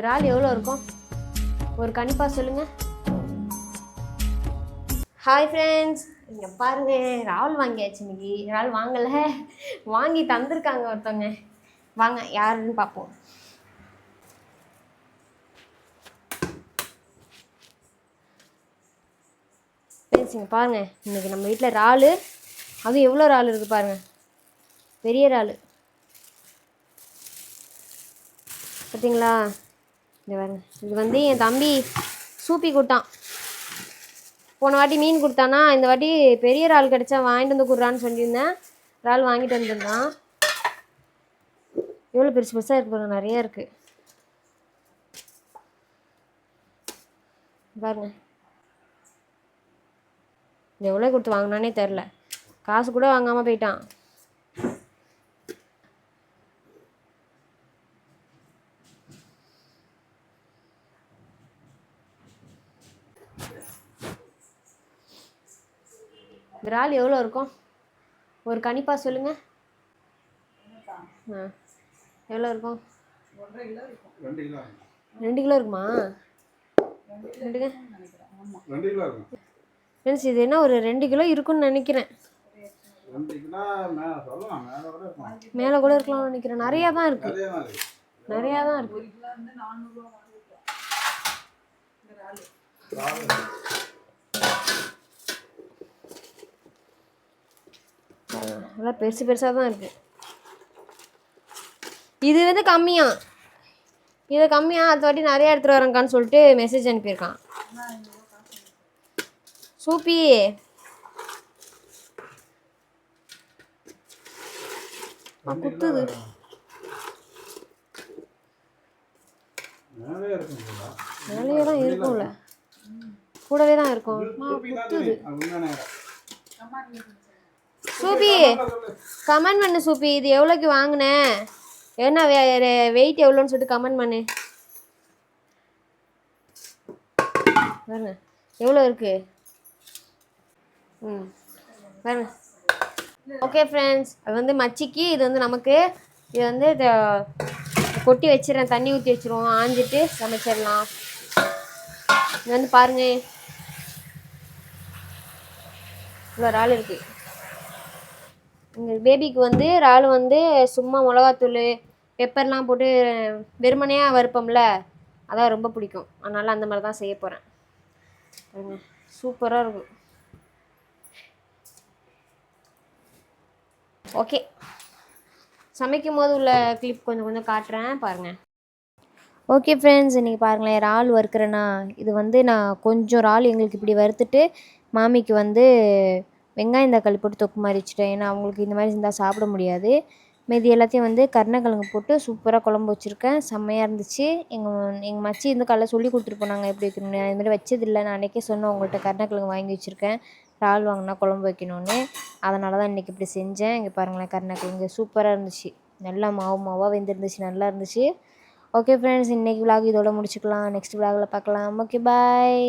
இறால் எவ்வளோ இருக்கும்? ஒரு கணிப்பாக சொல்லுங்க. ஹாய் ஃப்ரெண்ட்ஸ் இங்கே பாருங்க இறால் வாங்கியாச்சு இன்னைக்கு. இறால் வாங்கலை. வாங்கி தந்திருக்காங்க ஒருத்தவங்க. வாங்க யாருன்னு பார்ப்போம். ஃப்ரெண்ட்ஸ் இங்கே பாருங்க. இன்னைக்கு நம்ம வீட்டில் இறால் அதுவும் எவ்வளோ இறால் இருக்குது பாருங்க. பெரிய இறால் பார்த்தீங்களா பாருங்க. இது வந்து என் தம்பி சூப்பி கொடுத்தான். போன வாட்டி மீன் கொடுத்தானா இந்த வாட்டி பெரிய இறால் கிடச்சா வாங்கிட்டு வந்து கொடுறான்னு சொல்லியிருந்தேன். இறால் வாங்கிட்டு வந்திருந்தான். எவ்வளோ பெருசு பெருசாக இருக்கு பாருங்க நிறைய இருக்கு. பாருங்க. எவ்வளோ கொடுத்து வாங்கினானே தெரில காசு கூட வாங்காமல் போயிட்டான். இறால் எவ்வளோ இருக்கும்? ஒரு கணிப்பா சொல்லுங்க. ஆ. எவ்வளோ இருக்கும்? ரெண்டு கிலோ இருக்குமா? ரெண்டுங்க. ரெண்டு ஃப்ரெண்ட்ஸ் இது என்ன ஒரு ரெண்டு கிலோ இருக்கும்னு நினைக்கிறேன். மேலே கூட இருக்கும். மேலே கூட இருக்கலாம்னு நினைக்கிறேன். நிறையா தான் இருக்கு. அதே தான் இருக்கு. நிறையா தான் இருக்கு. நல்லா பெருசு பெருசாக தான் இருக்கு. இது வந்து கம்மியா. இது கம்மியா அடுத்த வாட்டி நிறைய எடுத்துட்டு வரேங்கான்னு சொல்லிட்டு மெசேஜ் அனுப்பியிருக்கான். சூப்பி. குத்துது. மேலே தான் இருக்கும்ல. கூடவே தான் இருக்கும். குத்துது. அது சூப்பி கமெண்ட் பண்ணு சூப்பி இது எவ்வளோக்கு வாங்கினேன் என்ன வெயிட் எவ்வளோன்னு சொல்லிட்டு கமெண்ட் பண்ணு. பாருங்க எவ்வளோ இருக்கு? ம் பாருங்க. ஓகே ஃப்ரெண்ட்ஸ் அது வந்து மச்சிக்கு இது வந்து நமக்கு இது வந்து இத கொட்டி வச்சிடறேன் தண்ணி ஊற்றி வச்சிருவோம். ஆஞ்சிட்டு சமைச்சிடலாம். இது வந்து பாருங்க. இவ்வளோ ஆள் இருக்குது பேபிக்கு வந்து இறால் வந்து சும்மா மிளகாத்தூள் பெப்பர்லாம் போட்டு வெறுமனையாக வறுப்போம்ல அதான் ரொம்ப பிடிக்கும். அதனால் அந்த மாதிரி தான் செய்ய போகிறேன் சூப்பராக இருக்கும். ஓகே சமைக்கும் போது உள்ள கிளிப் கொஞ்சம் கொஞ்சம் காட்டுறேன். பாருங்கள் ஓகே ஃப்ரெண்ட்ஸ் இன்றைக்கி பாருங்களேன் இறால் வறுக்கிறேன்னா இது வந்து நான் கொஞ்சம் இறால் எங்களுக்கு இப்படி வறுத்துட்டு மாமிக்கு வந்து வெங்காயம் தக்காளி போட்டு தொக்கு மாதிரி வச்சுட்டேன். ஏன்னா அவங்களுக்கு இந்த மாதிரி இருந்தால் சாப்பிட முடியாது. மீதி எல்லாத்தையும் வந்து கருணக்கிழங்கு போட்டு சூப்பராக குழம்பு வச்சுருக்கேன். செம்மையாக இருந்துச்சு. எங்கள் எங்கள் மச்சி இந்த காலைல சொல்லி கொடுத்துட்டு போனாங்க எப்படி வைக்கணும்னு? அது மாதிரி வச்சதில்லை. நான் அன்றைக்கே சொன்னேன் உங்கள்கிட்ட கருணக்கிழங்கு வாங்கி வச்சுருக்கேன். இறால் வாங்கினா குழம்பு வைக்கணும்னு. அதனால தான் இன்றைக்கி இப்படி செஞ்சேன். இங்கே பாருங்களேன் கருணக்கிழங்கு சூப்பராக இருந்துச்சு. நல்லா மாவு மாவாக வெந்திருந்துச்சு நல்லா இருந்துச்சு. ஓகே ஃப்ரெண்ட்ஸ் இன்றைக்கி விலாக் இதோட முடிச்சுக்கலாம். நெக்ஸ்ட் விலாகில் பார்க்கலாம். Okay bye